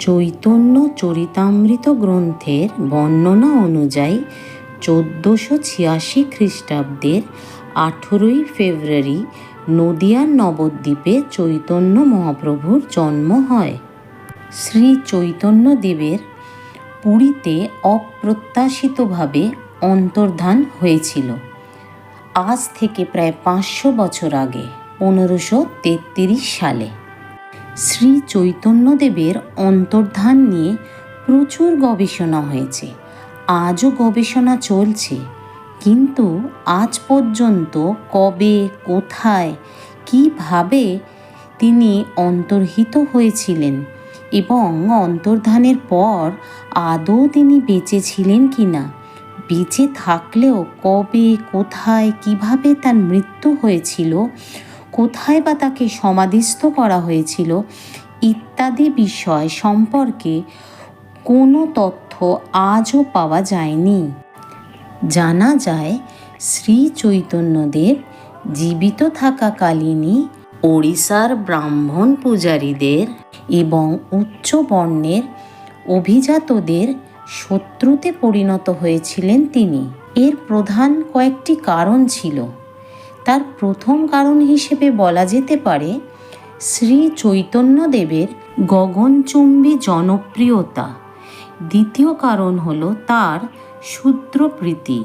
চৈতন্য চরিতামৃত গ্রন্থের বর্ণনা অনুযায়ী চোদ্দোশো ছিয়াশি খ্রিস্টাব্দের আঠেরোই ফেব্রুয়ারি নদিয়ার নবদ্বীপে চৈতন্য মহাপ্রভুর জন্ম হয়। শ্রী চৈতন্যদেবের পুরীতে অপ্রত্যাশিতভাবে অন্তর্ধান হয়েছিল। আজ থেকে প্রায় পাঁচশো বছর আগে, পনেরোশো তেত্রিশ সালে। শ্রী চৈতন্যদেবের অন্তর্ধান নিয়ে প্রচুর গবেষণা হয়েছে। আজও গবেষণা চলছে। কিন্তু আজ পর্যন্ত কবে, কোথায়, কীভাবে তিনি অন্তর্হিত হয়েছিলেন এবং অন্তর্ধানের পর আদৌ তিনি বেঁচে ছিলেন কি না বেঁচে থাকলেও কবে, কোথায়, কীভাবে তার মৃত্যু হয়েছিল কোথায় বা তাকে সমাধিস্থ করা হয়েছিল ইত্যাদি বিষয় সম্পর্কে কোনো তথ্য আজও পাওয়া যায়নি। জানা যায়, শ্রী চৈতন্যদেব জীবিত থাকাকালীনই ওড়িশার ব্রাহ্মণ পূজারীদের এবং উচ্চ বর্ণের অভিজাতদের শত্রুতে পরিণত হয়েছিলেন তিনি। এর প্রধান কয়েকটি কারণ ছিল। তার প্রথম কারণ হিসেবে বলা যেতে পারে শ্রী চৈতন্যদেবের গগনচুম্বী জনপ্রিয়তা। দ্বিতীয় কারণ হলো তার শূদ্রপ্রীতি।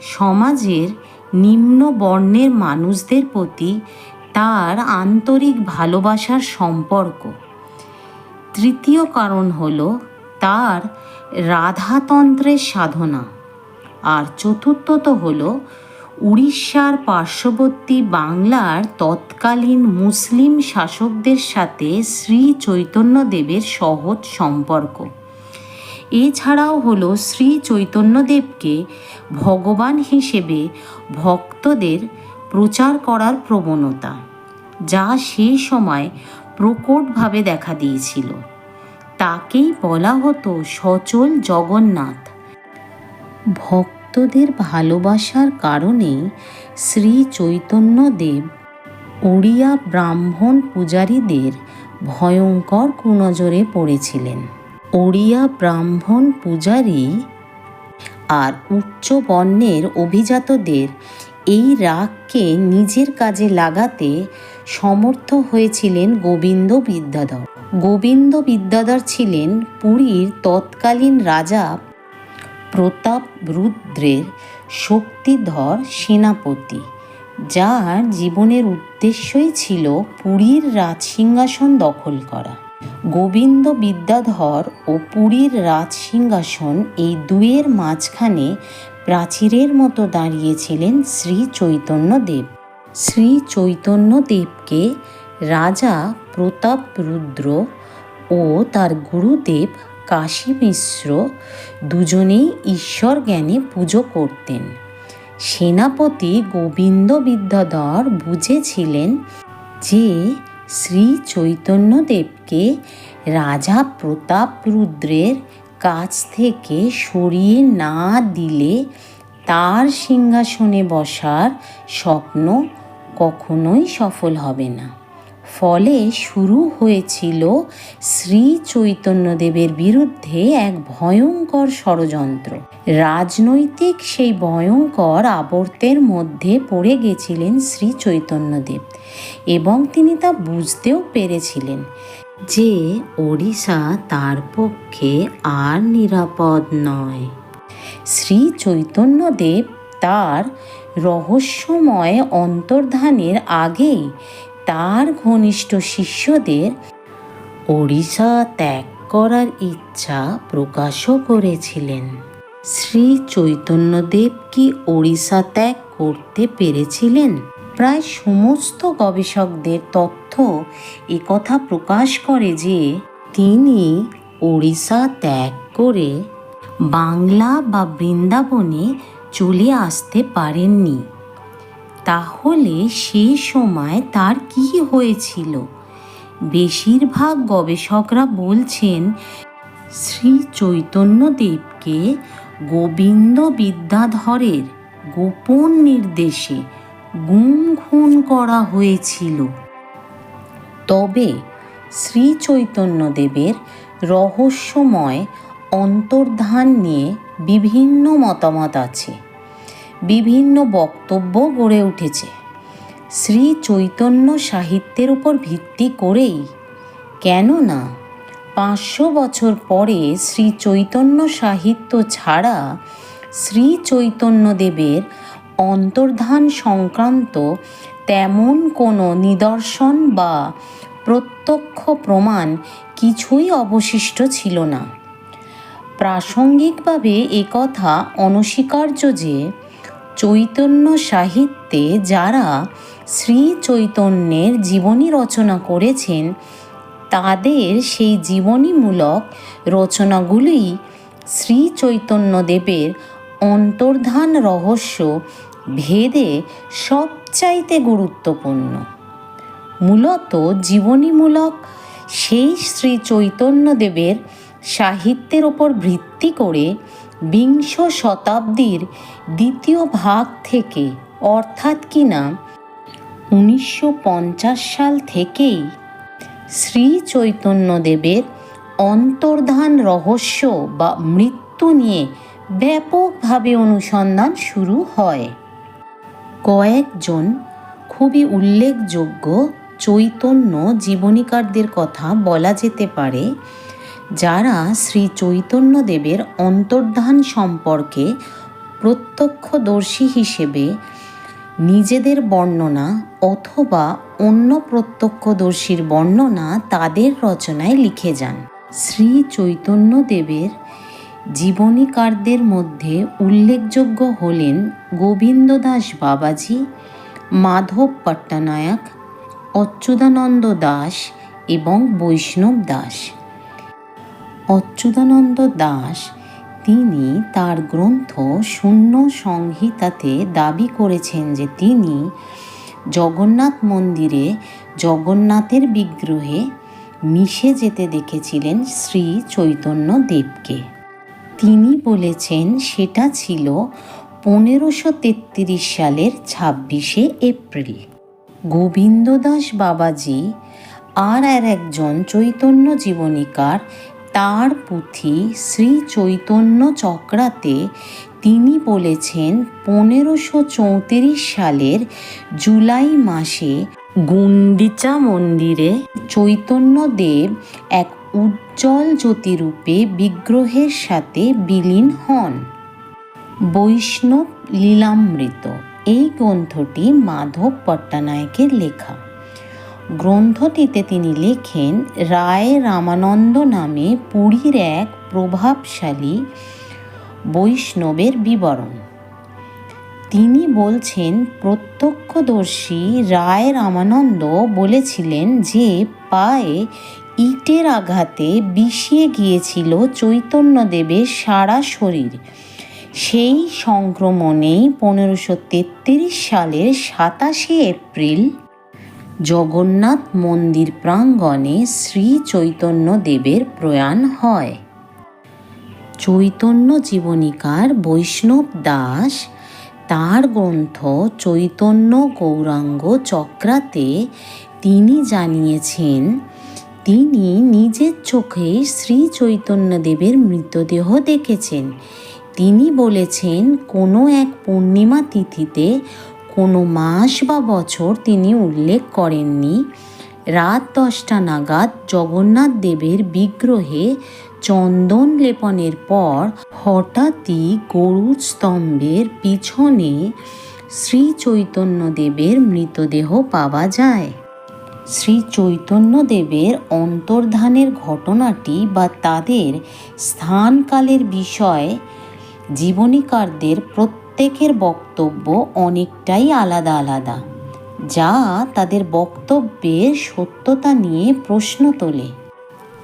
সমাজের নিম্ন বর্ণের মানুষদের প্রতি তার আন্তরিক ভালোবাসার সম্পর্ক। তৃতীয় কারণ হল তার রাধাতন্ত্রের সাধনা। আর চতুর্থত হলো উড়িষ্যার পার্শ্ববর্তী বাংলার তৎকালীন মুসলিম শাসকদের সাথে শ্রী চৈতন্যদেবের সহজ সম্পর্ক। এছাড়াও হলো শ্রী চৈতন্যদেবকে ভগবান হিসেবে ভক্তদের প্রচার করার প্রবণতা, যা সেই সময় প্রকটভাবে দেখা দিয়েছিল। তাকেই বলা হতো সচল জগন্নাথ। ভক্তদের ভালোবাসার কারণে শ্রী চৈতন্যদেব ওড়িয়া ব্রাহ্মণ পূজারীদের ভয়ঙ্কর কুনজরে পড়েছিলেন। ওড়িয়া ব্রাহ্মণ পূজারী আর উচ্চ বর্ণের অভিজাতদের এই রাগকে নিজের কাজে লাগাতে সমর্থ হয়েছিলেন গোবিন্দ বিদ্যাধর। গোবিন্দ বিদ্যাধর ছিলেন পুরীর তৎকালীন রাজা প্রতাপ রুদ্রের শক্তিধর সেনাপতি, যার জীবনের উদ্দেশ্যই ছিল পুরীর রাজসিংহাসন দখল করা। গোবিন্দ বিদ্যাধর ও পুরীর রাজসিংহাসন এই দুয়ের মাঝখানে প্রাচীরের মতো দাঁড়িয়েছিলেন শ্রী চৈতন্যদেব শ্রী চৈতন্যদেবকে রাজা প্রতাপ রুদ্র ও তার গুরুদেব কাশী মিশ্র দুজনেই ঈশ্বর জ্ঞানে পুজো করতেন। সেনাপতি গোবিন্দ বিদ্যাধর বুঝেছিলেন যে শ্রী চৈতন্যদেবকে রাজা প্রতাপ রুদ্রের কাছ থেকে সরিয়ে না দিলে তার সিংহাসনে বসার স্বপ্ন কখনোই সফল হবে না। ফলে শুরু হয়েছিল শ্রী চৈতন্যদেবের বিরুদ্ধে এক ভয়ঙ্কর ষড়যন্ত্র। রাজনৈতিক সেই ভয়ঙ্কর আবর্তের মধ্যে পড়ে গেছিলেন শ্রী চৈতন্যদেব এবং তিনি তা বুঝতেও পেরেছিলেন যে ওড়িশা তার পক্ষে আর নিরাপদ নয়। শ্রী চৈতন্যদেব তার রহস্যময় অন্তর্ধানের আগেই তার ঘনিষ্ঠ শিষ্যদের ওড়িশা ত্যাগ করার ইচ্ছা প্রকাশও করেছিলেন। শ্রী চৈতন্যদেব কি ওড়িশা ত্যাগ করতে পেরেছিলেন? প্রায় সমস্ত গবেষকদের তথ্য একথা প্রকাশ করে যে, তিনি ওড়িশা ত্যাগ করে বাংলা বা বৃন্দাবনে চলে আসতে পারেননি। তাহলে সেই সময় তার কি হয়েছিল? বেশিরভাগ গবেষকরা বলছেন, শ্রী চৈতন্যদেবকে গোবিন্দ বিদ্যাধরের গোপন নির্দেশে গুম খুন করা হয়েছিল। তবে শ্রী চৈতন্যদেবের রহস্যময় অন্তর্ধান নিয়ে বিভিন্ন মতামত আছে। বিভিন্ন বক্তব্য গড়ে উঠেছে। শ্রী চৈতন্য সাহিত্যের উপর ভিত্তি করেই। কেননা, পাঁচশো বছর পরে শ্রী চৈতন্য সাহিত্য ছাড়া শ্রী চৈতন্যদেবের অন্তর্ধান সংক্রান্ত তেমন কোনো নিদর্শন বা প্রত্যক্ষ প্রমাণ কিছুই অবশিষ্ট ছিল না। প্রাসঙ্গিকভাবে একথা অনস্বীকার্য যে চৈতন্য সাহিত্যে যারা শ্রী চৈতন্যের জীবনী রচনা করেছেন, তাদের সেই জীবনীমূলক রচনাগুলি শ্রী চৈতন্যদেবের অন্তর্ধান রহস্য ভেদে সবচাইতে গুরুত্বপূর্ণ। মূলত জীবনীমূলক সেই শ্রী চৈতন্যদেবের সাহিত্যের ওপর ভিত্তি করে বিংশ শতাব্দীর দ্বিতীয় ভাগ থেকে, অর্থাৎ কিনা উনিশশো পঞ্চাশ সাল থেকেই শ্রী চৈতন্যদেবের অন্তর্ধান রহস্য বা মৃত্যু নিয়ে ব্যাপকভাবে অনুসন্ধান শুরু হয়। কয়েকজন খুবই উল্লেখযোগ্য চৈতন্য জীবনীকারদের কথা বলা যেতে পারে যারা শ্রী চৈতন্যদেবের অন্তর্ধান সম্পর্কে প্রত্যক্ষদর্শী হিসেবে নিজেদের বর্ণনা অথবা অন্য প্রত্যক্ষদর্শীর বর্ণনা তাদের রচনায় লিখে যান। শ্রী চৈতন্যদেবের জীবনীকারদের মধ্যে উল্লেখযোগ্য হলেন গোবিন্দ দাস বাবাজি, মাধব পট্টনায়ক, অচ্যুতানন্দ দাস এবং বৈষ্ণব দাস। অচ্যুতানন্দ দাস। তিনি তার গ্রন্থ শূন্য সংহিতাতে দাবি করেছেন যে তিনি জগন্নাথ মন্দিরে জগন্নাথের বিগ্রহে মিশে যেতে দেখেছিলেন শ্রী চৈতন্য দেবকে। তিনি বলেছেন, সেটা ছিল পনেরোশো তেত্রিশ সালের ছাব্বিশে এপ্রিল। গোবিন্দদাস বাবাজি আর আর একজন চৈতন্য জীবনীকার তার পুঁথি শ্রী চৈতন্য চক্রাতে তিনি বলেছেন, পনেরোশো চৌত্রিশ সালের জুলাই মাসে গুন্ডিচা মন্দিরে চৈতন্যদেব এক উজ্জ্বল জ্যোতিরূপে বিগ্রহের সাথে বিলীন হন। বৈষ্ণব লীলামৃত, এই গ্রন্থটি মাধব পট্টনায়কের লেখা। গ্রন্থটিতে তিনি লেখেন, রায় রামানন্দ নামে পুরীর এক প্রভাবশালী বৈষ্ণবের বিবরণ। তিনি বলছেন, প্রত্যক্ষদর্শী রায় রামানন্দ বলেছিলেন যে পায়ে ইটের আঘাতে বিষিয়ে গিয়েছিল চৈতন্যদেবের সারা শরীর। সেই সংক্রমণেই পনেরোশো তেত্রিশ সালের সাতাশে এপ্রিল জগন্নাথ মন্দির প্রাঙ্গণে শ্রী চৈতন্য দেবের প্রয়াণ হয়। চৈতন্য জীবনীকার বৈষ্ণব দাস তার গ্রন্থ চৈতন্য গৌরাঙ্গ চক্রাতে তিনি জানিয়েছেন, তিনি নিজের চোখে শ্রী চৈতন্যদেবের মৃতদেহ দেখেছেন। তিনি বলেছেন, কোনো এক পূর্ণিমা তিথিতে কোনো মাস বা বছর তিনি উল্লেখ করেননি। রাত দশটা নাগাদ জগন্নাথ দেবের বিগ্রহে চন্দন লেপনের পর হঠাৎই গরুর স্তম্ভের পিছনে শ্রী চৈতন্যদেবের মৃতদেহ পাওয়া যায়। শ্রী চৈতন্যদেবের অন্তর্ধানের ঘটনাটি বা তাদের স্থানকালের বিষয়ে জীবনীকারদের প্রত্যেকের বক্তব্য অনেকটাই আলাদা আলাদা, যা তাদের বক্তব্যের সত্যতা নিয়ে প্রশ্ন তোলে।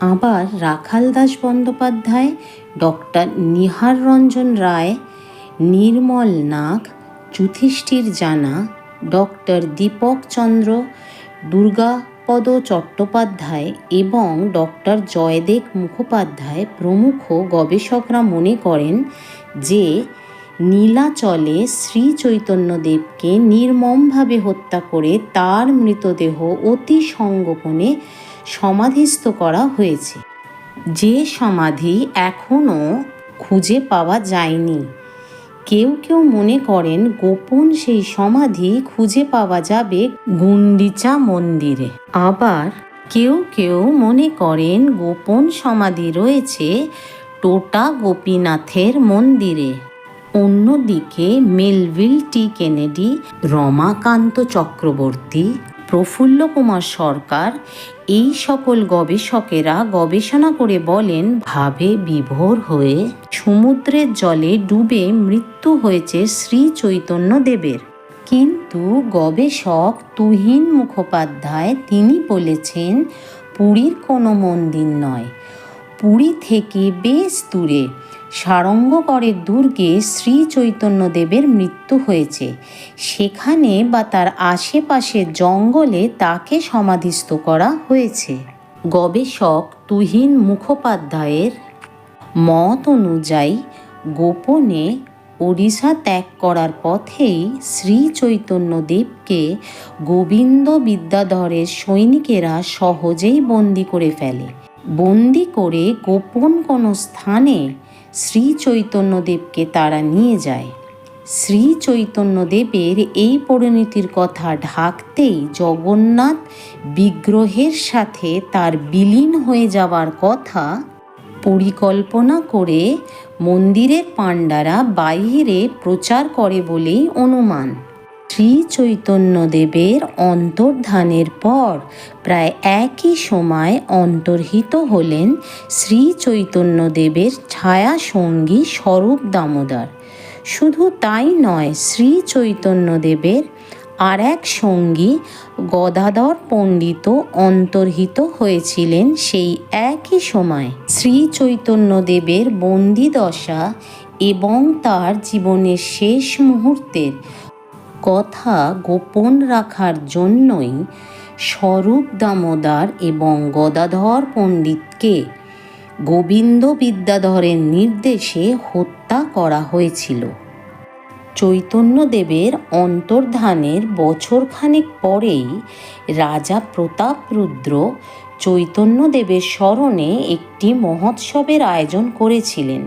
আবার রাখাল দাস বন্দ্যোপাধ্যায়, ডক্টর নিহার রঞ্জন রায়, নির্মল নাগ, যুধিষ্ঠির জানা, ডক্টর দীপক চন্দ্র, দুর্গাপদ চট্টোপাধ্যায় এবং ডক্টর জয়দেব মুখোপাধ্যায় প্রমুখ গবেষকরা মনে করেন যে নীলাচলে শ্রী চৈতন্যদেবকে নির্মমভাবে হত্যা করে তার মৃতদেহ অতি সংগোপনে সমাধিস্থ করা হয়েছে। যে সমাধি এখনও খুঁজে পাওয়া যায়নি। কেউ কেউ মনে করেন গোপন সেই সমাধি খুঁজে পাওয়া যাবে গুন্ডিচা মন্দিরে। আবার কেউ কেউ মনে করেন গোপন সমাধি রয়েছে টোটা গোপীনাথের মন্দিরে। অন্যদিকে Melville T Kennedy, Ramakanta Chakraborty, Prafulla Kumar Sarkar এই সকল গবেষকেরা গবেষণা করে বলেন, ভাবে বিভোর হয়ে সমুদ্রের জলে ডুবে মৃত্যু হয়েছে শ্রী চৈতন্য দেবের। কিন্তু গবেষক তুহিন মুখোপাধ্যায় তিনি বলেছেন, পুরীর কোনো মন্দির নয়। পুরী থেকে বেশ দূরে। সারঙ্গগড়ের দুর্গে শ্রী চৈতন্যদেবের মৃত্যু হয়েছে। সেখানে বা তার আশেপাশে জঙ্গলে তাকে সমাধিস্থ করা হয়েছে। গবেষক তুহিন মুখোপাধ্যায়ের মত অনুযায়ী গোপনে ওড়িশা ত্যাগ করার পথেই শ্রী চৈতন্যদেবকে গোবিন্দ বিদ্যাধরের সৈনিকেরা সহজেই বন্দি করে ফেলে। বন্দি করে গোপন কোনো স্থানে শ্রী চৈতন্যদেবকে তারা নিয়ে যায়। শ্রী চৈতন্যদেবের এই পরিণতির কথা ঢাকতেই জগন্নাথ বিগ্রহের সাথে তার বিলীন হয়ে যাওয়ার কথা পরিকল্পনা করে মন্দিরের পাণ্ডারা বাইরে প্রচার করে বলেই অনুমান। শ্রী চৈতন্যদেবের অন্তর্ধানের পর প্রায় একই সময় অন্তর্হিত হলেন শ্রী চৈতন্যদেবের ছায়া সঙ্গী স্বরূপ দামোদর। শুধু তাই নয় শ্রী চৈতন্যদেবের আর এক সঙ্গী গদাধর পণ্ডিত অন্তর্হিত হয়েছিলেন সেই একই সময়। শ্রী চৈতন্যদেবের বন্দিদশা এবং তার জীবনের শেষ মুহূর্তের কথা গোপন রাখার জন্যই স্বরূপ দামোদর এবং গদাধর পণ্ডিতকে গোবিন্দ বিদ্যাধরের নির্দেশে হত্যা করা হয়েছিল। চৈতন্যদেবের অন্তর্ধানের বছরখানেক পরেই রাজা প্রতাপরুদ্র চৈতন্যদেবের স্মরণে একটি মহোৎসবের আয়োজন করেছিলেন।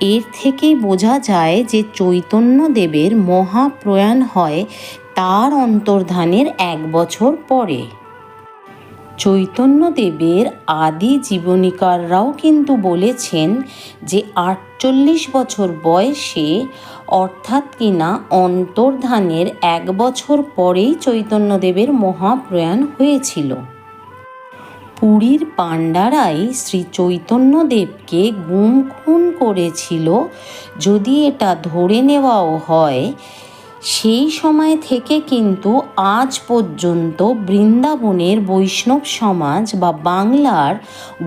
এর থেকেই বোঝা যায় যে চৈতন্যদেবের মহাপ্রয়াণ হয় তার অন্তর্ধানের এক বছর পরে। চৈতন্যদেবের আদি জীবনীকাররাও কিন্তু বলেছেন যে আটচল্লিশ বছর বয়সে, অর্থাৎ কিনা অন্তর্ধানের এক বছর পরেই চৈতন্যদেবের মহাপ্রয়াণ হয়েছিল। পুরীর পাণ্ডারাই শ্রী চৈতন্যদেবকে গুম খুন করেছিল। যদি এটা ধরে নেওয়াও হয়, সেই সময় থেকে কিন্তু আজ পর্যন্ত বৃন্দাবনের বৈষ্ণব সমাজ বা বাংলার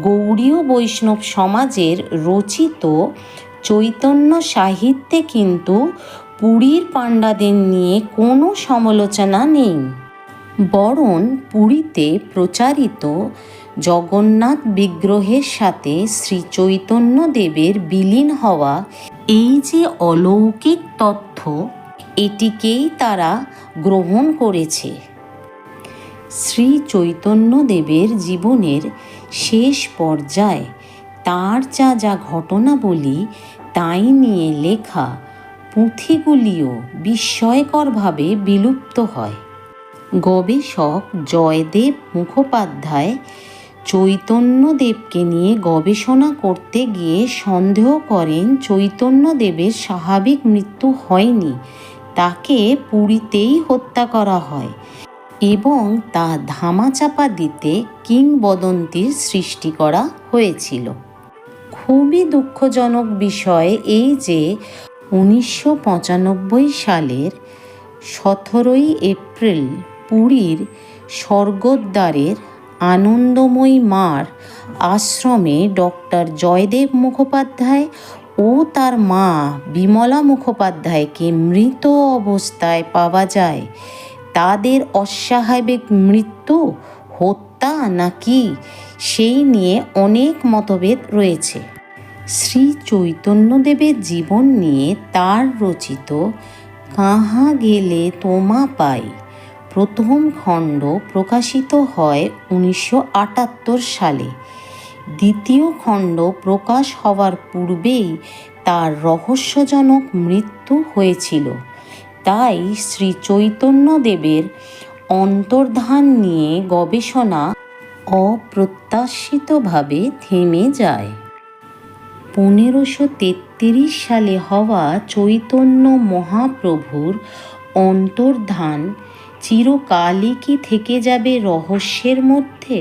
গৌড়ীয় বৈষ্ণব সমাজের রচিত চৈতন্য সাহিত্যে কিন্তু পুরীর পাণ্ডাদের নিয়ে কোনো সমালোচনা নেই। বরং পুরীতে প্রচারিত জগন্নাথ বিগ্রহের সাথে শ্রী চৈতন্য দেবের বিলীন হওয়া এই যে অলৌকিক তথ্য, এটিকেই তারা গ্রহণ করেছে। শ্রী চৈতন্যদেবের জীবনের শেষ পর্যায়ে তার যা যা ঘটনাবলী, তাই নিয়ে লেখা পুঁথিগুলিও বিস্ময়করভাবে বিলুপ্ত হয়। গবেষক জয়দেব মুখোপাধ্যায় চৈতন্যদেবকে নিয়ে গবেষণা করতে গিয়ে সন্দেহ করেন চৈতন্যদেবের স্বাভাবিক মৃত্যু হয়নি, তাকে পুরীতেই হত্যা করা হয় এবং তা ধামাচাপা দিতে কিংবদন্তির সৃষ্টি করা হয়েছিল। খুবই দুঃখজনক বিষয় এই যে উনিশশো পঁচানব্বই সালের সতেরোই এপ্রিল পুরীর স্বর্গদ্বারের আনন্দময়ী মার আশ্রমে ডক্টর জয়দেব মুখোপাধ্যায় ও তার মা বিমলা মুখোপাধ্যায়কে মৃত অবস্থায় পাওয়া যায়। তাদের অস্বাভাবিক মৃত্যু, হত্যা নাকি সেই নিয়ে অনেক মতভেদ রয়েছে। শ্রী চৈতন্যদেবের জীবন নিয়ে তার রচিত কাহা গেলে তোমা পাই প্রথম খণ্ড প্রকাশিত হয় উনিশশো আটাত্তর সালে। দ্বিতীয় খণ্ড প্রকাশ হওয়ার পূর্বেই তার রহস্যজনক মৃত্যু হয়েছিল। তাই শ্রী চৈতন্যদেবের অন্তর্ধান নিয়ে গবেষণা অপ্রত্যাশিতভাবে থেমে যায়। পনেরোশো সালে হওয়া চৈতন্য মহাপ্রভুর অন্তর্ধান চিরকালই কি থেকে যাবে রহস্যের মধ্যে?